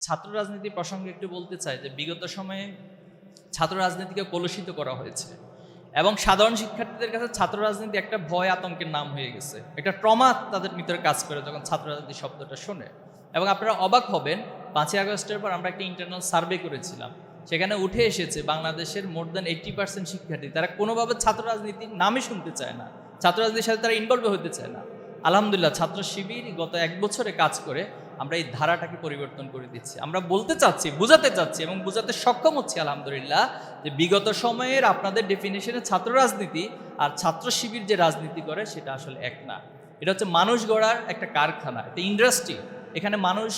ছাত্র রাজনীতি প্রসঙ্গে একটু বলতে চাই যে বিগত সময়ে ছাত্র রাজনীতিকে কলুষিত করা হয়েছে এবং সাধারণ শিক্ষার্থীদের কাছে ছাত্র রাজনীতি একটা ভয় আতঙ্কের নাম হয়ে গেছে। একটা ট্রমা তাদের ভিতরে কাজ করে যখন ছাত্র রাজনীতি শব্দটা শোনে। এবং আপনারা অবাক হবেন, পাঁচই আগস্টের পর আমরা একটা ইন্টারনাল সার্ভে করেছিলাম। সেখানে উঠে এসেছে বাংলাদেশের মোর দ্যান এইট্টি পার্সেন্ট শিক্ষার্থী তারা কোনোভাবে ছাত্র রাজনীতির নামই শুনতে চায় না। ছাত্র রাজনীতির সাথে তারা ইনভলভ হতে চায় না। আলহামদুলিল্লাহ ছাত্র শিবির গত এক বছরে কাজ করে আমরা এই ধারাটাকে পরিবর্তন করে দিচ্ছি। আমরা বলতে চাচ্ছি, বোঝাতে চাচ্ছি এবং বোঝাতে সক্ষম হচ্ছি, আলহামদুলিল্লাহ, যে বিগত সময়ের আপনাদের ডেফিনেশনে ছাত্র রাজনীতি আর ছাত্র শিবির যে রাজনীতি করে সেটা আসলে এক না। এটা হচ্ছে মানুষ গড়ার একটা কারখানা একটা ইন্ডাস্ট্রি এখানে মানুষ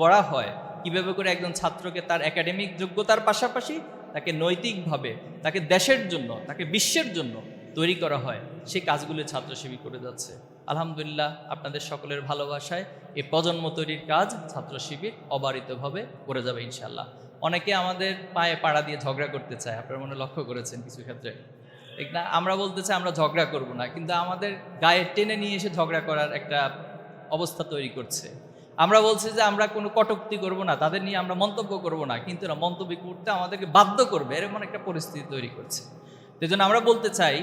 গড়া হয় কীভাবে করে একজন ছাত্রকে তার একাডেমিক যোগ্যতার পাশাপাশি তাকে নৈতিকভাবে, তাকে দেশের জন্য, তাকে বিশ্বের জন্য তৈরি করা হয়, সেই কাজগুলো ছাত্র শিবির করে যাচ্ছে। আলহামদুলিল্লাহ, আপনাদের সকলের ভালোবাসায় এই প্রজন্ম তৈরির কাজ ছাত্র শিবির অবারিতভাবে করে যাবে ইনশাল্লাহ অনেকে আমাদের পায়ে পাড়া দিয়ে ঝগড়া করতে চায়, আপনারা মনে লক্ষ্য করেছেন কিছু ক্ষেত্রে? ঠিক না? আমরা বলতে চাই আমরা ঝগড়া করব না, কিন্তু আমাদের গায়ে টেনে নিয়ে এসে ঝগড়া করার একটা অবস্থা তৈরি করছে। আমরা বলছি যে আমরা কোনো কটুক্তি করব না, তাদের নিয়ে আমরা মন্তব্য করব না, কিন্তু না মন্তব্য করতে আমাদেরকে বাধ্য করবে, এরকম একটা পরিস্থিতি তৈরি করছে। সেই জন্য আমরা বলতে চাই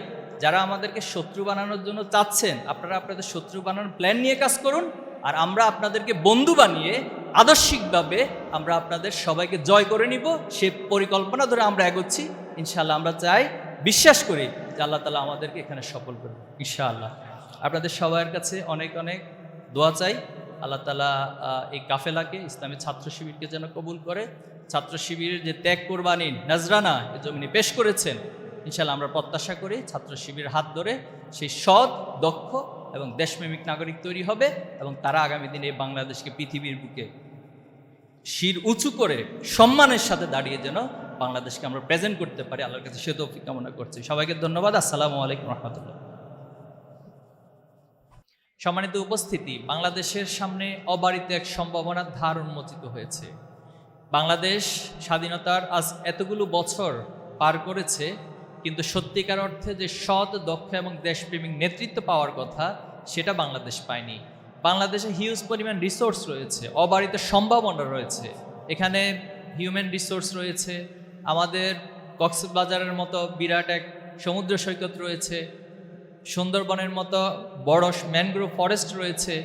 যারা আমাদেরকে শত্রু বানানোর জন্য চাচ্ছেন, আপনারা আপনাদের শত্রু বানানোর প্ল্যান নিয়ে কাজ করুন, আর আমরা আপনাদেরকে বন্ধু বানিয়ে আদর্শিকভাবে আমরা আপনাদের সবাইকে জয় করে নিব। সে পরিকল্পনা ধরে আমরা এগোচ্ছি। ইনশাআল্লাহ আমরা চাই, বিশ্বাস করি যে আল্লাহ তালা আমাদেরকে এখানে সফল করবে ইনশাআল্লাহ। আপনাদের সবার কাছে অনেক অনেক দোয়া চাই। আল্লাহ তালা এই কাফেলাকে, ইসলামী ছাত্র শিবিরকে যেন কবুল করে। ছাত্র শিবিরের যে ত্যাগ কোরবানি, নাজরানা জমিনে পেশ করেছেন ইনশাল্লাহ আমরা প্রত্যাশা করি ছাত্র শিবির হাত ধরে সেই সৎ, দক্ষ এবং দেশপ্রেমিক নাগরিক তৈরি হবে এবং তারা আগামী দিনে বাংলাদেশকে পৃথিবীর বুকে শির উঁচু করে সম্মানের সাথে দাঁড়িয়ে যেন বাংলাদেশকে আমরা প্রেজেন্ট করতে পারি। আল্লাহর কাছে সে তৌফিক কামনা করছি। সবাইকে ধন্যবাদ। আসসালামু আলাইকুম রহমতুল্লাহ। সম্মানিত উপস্থিতি, বাংলাদেশের সামনে অবারিত এক সম্ভাবনার ধার উন্মোচিত হয়েছে। বাংলাদেশ স্বাধীনতার আজ এতগুলো বছর পার করেছে কিন্তু সত্যিকার অর্থে যে সৎ, দক্ষ এবং দেশপ্রেমিক নেতৃত্ব পাওয়ার কথা, সেটা বাংলাদেশ পায়নি। বাংলাদেশে হিউজ পরিমাণ রিসোর্স রয়েছে, অবারিত সম্ভাবনা রয়েছে। এখানে হিউম্যান রিসোর্স রয়েছে, আমাদের কক্সবাজারের মতো বিরাট এক সমুদ্র সৈকত রয়েছে, সুন্দরবনের মতো বড় ম্যানগ্রোভ ফরেস্ট রয়েছে,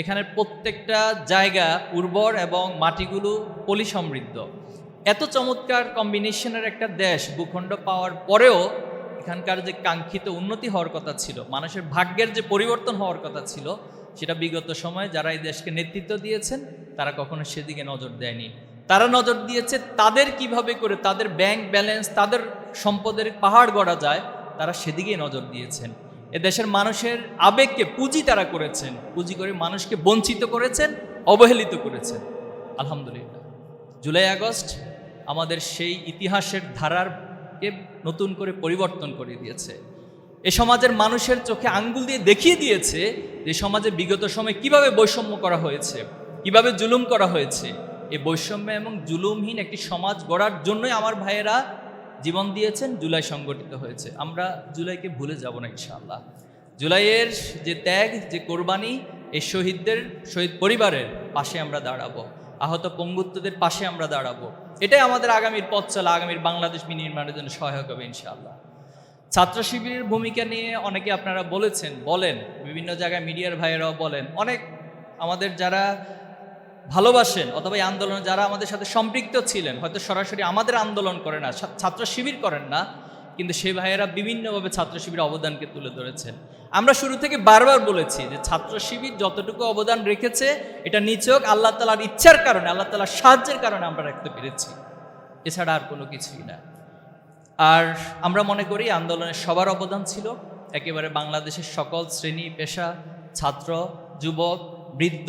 এখানের প্রত্যেকটা জায়গা উর্বর এবং মাটিগুলো পলি সমৃদ্ধ এত চমৎকার কম্বিনেশনের একটা দেশ ভূখণ্ড পাওয়ার পরেও এখানকার যে কাঙ্ক্ষিত উন্নতি হওয়ার কথা ছিল, মানুষের ভাগ্যের যে পরিবর্তন হওয়ার কথা ছিল, সেটা বিগত সময়ে যারা এই দেশকে নেতৃত্ব দিয়েছেন, তারা কখনো সেদিকে নজর দেয়নি। তারা নজর দিয়েছে তাদের কীভাবে করে তাদের ব্যাংক ব্যালেন্স তাদের সম্পদের পাহাড় গড়া যায়, তারা সেদিকেই নজর দিয়েছেন। এ দেশের মানুষের আবেগকে পুঁজি তারা করেছেন, পুঁজি করে মানুষকে বঞ্চিত করেছেন, অবহেলিত করেছেন। আলহামদুলিল্লাহ। জুলাই আগস্ট আমাদের সেই ইতিহাসের ধারারকে নতুন করে পরিবর্তন করে দিয়েছে। এ সমাজের মানুষের চোখে আঙ্গুল দিয়ে দেখিয়ে দিয়েছে যে সমাজে বিগত সময় কীভাবে বৈষম্য করা হয়েছে, কীভাবে জুলুম করা হয়েছে। এই বৈষম্য এবং জুলুমহীন একটি সমাজ গড়ার জন্যই আমার ভাইয়েরা জীবন দিয়েছেন, জুলাই সংগঠিত হয়েছে। আমরা জুলাইকে ভুলে যাব না ইনশাআল্লাহ। জুলাইয়ের যে ত্যাগ, যে কোরবানি এই শহীদদের, শহীদ পরিবারের পাশে আমরা দাঁড়াবো। আহত পঙ্গুত্বদের পাশে আমরা দাঁড়াবো। এটাই আমাদের আগামীর পথ চলা, আগামীর বাংলাদেশ বিনির্মাণের জন্য সহায়ক হবে ইনশাআল্লাহ। ছাত্র শিবিরের ভূমিকা নিয়ে অনেকে আপনারা বলেছেন, বলেন, বিভিন্ন জায়গায় মিডিয়ার ভাইয়েরাও বলেন, অনেক আমাদের যারা ভালোবাসেন অথবা এই আন্দোলনে যারা আমাদের সাথে সম্পৃক্ত ছিলেন, হয়তো সরাসরি আমাদের আন্দোলন করে না ছাত্র শিবির করেন না, কিন্তু সেই ভাইয়েরা বিভিন্নভাবে ছাত্র শিবিরের অবদানকে তুলে ধরেছেন। আমরা শুরু থেকে বারবার বলেছি যে ছাত্র শিবির যতটুকু অবদান রেখেছে, এটা নিচক আল্লাহ তালার ইচ্ছার কারণে, আল্লাহ তালার সাহায্যের কারণে আমরা রাখতে পেরেছি। এছাড়া আর কোনো কিছুই না। আর আমরা মনে করি আন্দোলনের সবার অবদান ছিল। একেবারে বাংলাদেশের সকল শ্রেণি, পেশা, ছাত্র, যুবক, বৃদ্ধ,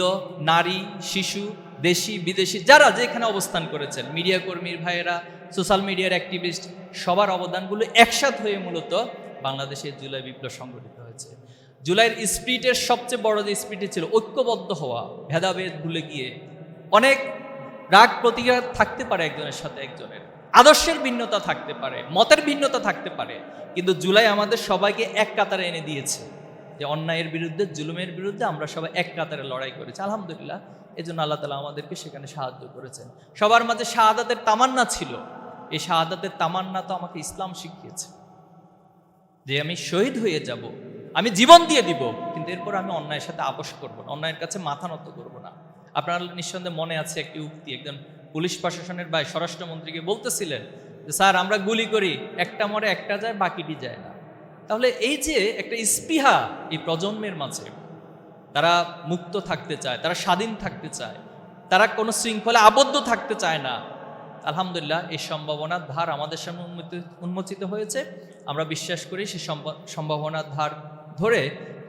নারী, শিশু, দেশি, বিদেশি, যারা যেখানে অবস্থান করেছেন, মিডিয়া কর্মীর ভাইয়েরা, সোশ্যাল মিডিয়ার অ্যাক্টিভিস্ট, সবার অবদানগুলো একসাথ হয়ে মূলত বাংলাদেশের জুলাই বিপ্লব সংগঠিত জুলাইয়ের স্পিরিটের সবচেয়ে বড় যে স্পিরিট ছিল, ঐক্যবদ্ধ হওয়া, ভেদাভেদ ভুলে গিয়ে অনেক রাগ প্রতিঘাত থাকতে পারে একজনের সাথে একজনের। আদর্শের ভিন্নতা থাকতে পারে, মতের ভিন্নতা থাকতে পারে, কিন্তু জুলাই আমাদের সবাইকে এক কাতারে এনে দিয়েছে যে অন্যায়ের বিরুদ্ধে, জুলুমের বিরুদ্ধে আমরা সবাই এক কাতারে লড়াই করেছি। আলহামদুলিল্লাহ এই জন্য আল্লাহ তালা আমাদেরকে সেখানে সাহায্য করেছেন। সবার মাঝে শাহাদাতের তামান্না ছিল। এই শাহাদাতের তামান্না তো আমাকে ইসলাম শিখিয়েছে যে আমি শহীদ হয়ে যাব। আমি জীবন দিয়ে দিব, কিন্তু এরপর আমি অন্যায়ের সাথে আপোষ করব না, অন্যায়ের কাছে মাথা নত করব না। আপনার নিঃসন্দেহে মনে আছে একটি উক্তি, একজন পুলিশ প্রশাসনের ভাই স্বরাষ্ট্রমন্ত্রীকে বলতেছিলেন যে, স্যার, আমরা গুলি করি, একটা মরে একটা যায়, বাকিটি যায় না। তাহলে এই যে একটা স্পৃহা এই প্রজন্মের মাঝে, তারা মুক্ত থাকতে চায়, তারা স্বাধীন থাকতে চায়, তারা কোনো শৃঙ্খলা আবদ্ধ থাকতে চায় না, আলহামদুলিল্লাহ এই সম্ভাবনার ধার আমাদের সামনে উন্মোচিত- হয়েছে। আমরা বিশ্বাস করি সেই সম্ভাবনার ধার ধরে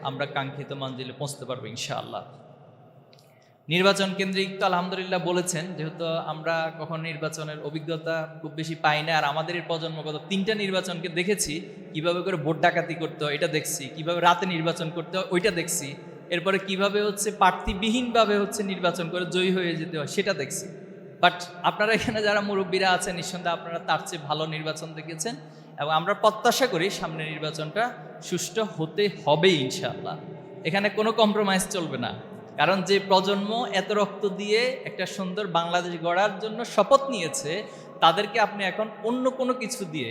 আমরা কাঙ্ক্ষিত মঞ্জিলে পৌঁছতে পারব ইনশাআল্লাহ। নির্বাচন কেন্দ্রিক তো আলহামদুলিল্লাহ বলেছেন, যেহেতু আমরা কখন নির্বাচনের অভিজ্ঞতা খুব বেশি পাই না, আর আমাদের এই প্রজন্মগত তিনটা নির্বাচনকে দেখেছি, কীভাবে করে ভোট ডাকাতি করতে হয় এটা দেখছি, কীভাবে রাতে নির্বাচন করতে হয় ওইটা দেখছি, এরপরে কীভাবে হচ্ছে প্রার্থীবিহীনভাবে হচ্ছে নির্বাচন করে জয়ী হয়ে যেতে হয় সেটা দেখছি। বাট আপনারা এখানে যারা মুরব্বীরা আছেন, নিঃসন্দেহে আপনারা তার চেয়ে ভালো নির্বাচন দেখেছেন। এবং আমরা প্রত্যাশা করি সামনে নির্বাচনটা সুষ্ঠু হতে হবে ইনশাআল্লাহ। এখানে কোনো কম্প্রোমাইজ চলবে না। কারণ যে প্রজন্ম এত রক্ত দিয়ে একটা সুন্দর বাংলাদেশ গড়ার জন্য শপথ নিয়েছে, তাদেরকে আপনি এখন অন্য কোনো কিছু দিয়ে,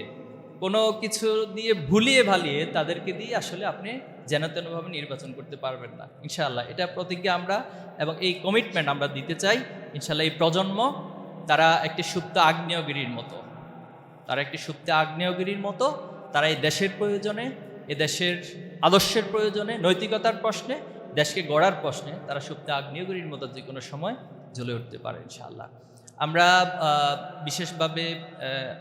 কোনো কিছু দিয়ে ভুলিয়ে ভালিয়ে তাদেরকে দিয়ে আসলে আপনি যেন তেনভাবে নির্বাচন করতে পারবেন না। ইনশাআল্লাহ এটা প্রতিজ্ঞা আমরা এবং এই কমিটমেন্ট আমরা দিতে চাই। ইনশাআল্লাহ এই প্রজন্ম তারা একটি সুপ্ত আগ্নেয়গিরির মতো। তারা একটি সুপ্ত আগ্নেয়গিরির মতো, তারা এই দেশের প্রয়োজনে, এ দেশের আদর্শের প্রয়োজনে, নৈতিকতার প্রশ্নে, দেশকে গড়ার প্রশ্নে তারা সুপ্ত আগ্নেয়গিরির মতো যে কোনো সময় জ্বলে উঠতে পারে, ইনশাআল্লাহ। আমরা বিশেষভাবে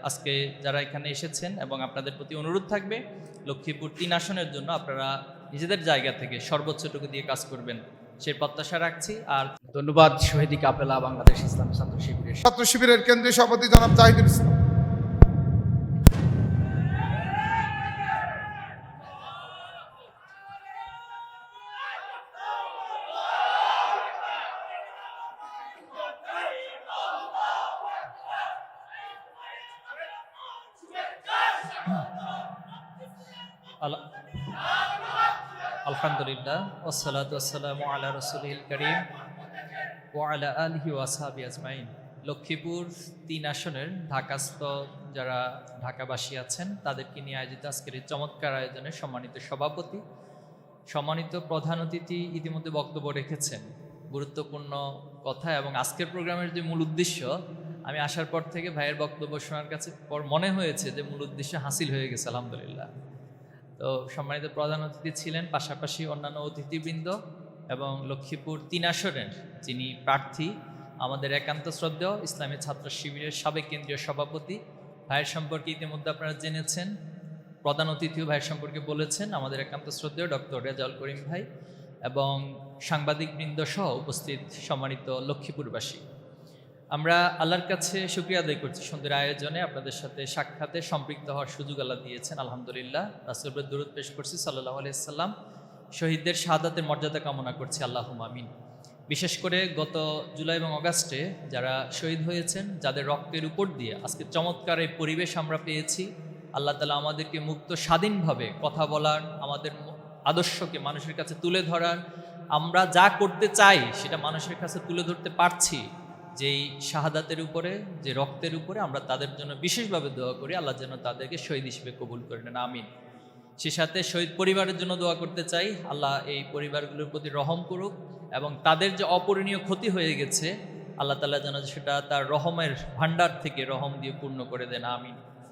আজকে যারা এখানে এসেছেন এবং আপনাদের প্রতি অনুরোধ থাকবে, লক্ষ্মীপুর তিন আসনের জন্য আপনারা নিজেদের জায়গা থেকে সর্বোচ্চটুকু দিয়ে কাজ করবেন সেই প্রত্যাশা রাখছি। আর ধন্যবাদ, শহীদি কাপেলা বাংলাদেশ ইসলাম ছাত্র শিবিরের ছাত্র শিবিরের কেন্দ্রীয় সভাপতি জনাব জাহিদুল ইসলাম আল- আলহামদুলিল্লাহ আজমাইন। লক্ষ্মীপুর তিন আসনের ঢাকাস্থ যারা ঢাকাবাসী আছেন, তাদেরকে নিয়ে আয়োজিত আজকের এই চমৎকার আয়োজনে সম্মানিত সভাপতি, সম্মানিত প্রধান অতিথি ইতিমধ্যে বক্তব্য রেখেছেন। গুরুত্বপূর্ণ কথা এবং আজকের প্রোগ্রামের যে মূল উদ্দেশ্য, আমি আসার পর থেকে ভাইয়ের বক্তব্য শোনার কাছে পর মনে হয়েছে যে মূল উদ্দেশ্য হাসিল হয়ে গেছে, আলহামদুলিল্লাহ। তো সম্মানিত প্রধান অতিথি ছিলেন, পাশাপাশি অন্যান্য অতিথিবৃন্দ এবং লক্ষ্মীপুর তিন আসনের যিনি প্রার্থী, আমাদের একান্ত শ্রদ্ধেয় ইসলামী ছাত্র শিবিরের সাবেক কেন্দ্রীয় সভাপতি ভাইয়ের সম্পর্কে ইতিমধ্যে আপনারা জেনেছেন, প্রধান অতিথিও ভাইয়ের সম্পর্কে বলেছেন, আমাদের একান্ত শ্রদ্ধেয় ডক্টর রেজাউল করিম ভাই এবং সাংবাদিকবৃন্দ সহ উপস্থিত সম্মানিত লক্ষ্মীপুরবাসী। আমরা আল্লাহর কাছে শুক্রিয়া আদায় করছি সুন্দর আয়োজনে। আপনাদের সাথে সাক্ষাতে সম্পৃক্ত হওয়ার সুযোগ আল্লাহ দিয়েছেন। আলহামদুলিল্লাহ রাসুলবের দূরত পেশ করছি সাল্লাহ আলাইসাল্লাম শহীদদের শাহাদাতের মর্যাদা কামনা করছি আল্লাহ আমিন। বিশেষ করে গত জুলাই এবং অগাস্টে যারা শহীদ হয়েছেন, যাদের রক্তের উপর দিয়ে আজকে চমৎকার এই পরিবেশ আমরা পেয়েছি, আল্লাহ তালা আমাদেরকে মুক্ত স্বাধীনভাবে কথা বলার, আমাদের আদর্শকে মানুষের কাছে তুলে ধরার, আমরা যা করতে চাই সেটা মানুষের কাছে তুলে ধরতে পারছি। যেই শাহাদাতের উপরে, যে রক্তের উপরে আমরা তাদের জন্য বিশেষভাবে দোয়া করি, আল্লাহ যেন তাদেরকে শহীদ হিসেবে কবুল করে নেন, আমিন। সে সাথে শহীদ পরিবারের জন্য দোয়া করতে চাই, আল্লাহ এই পরিবারগুলোর প্রতি রহম করুক এবং তাদের যে অপূরণীয় ক্ষতি হয়ে গেছে, আল্লাহ তালা যেন সেটা তার রহমের ভাণ্ডার থেকে রহম দিয়ে পূর্ণ করে দেন, আমিন।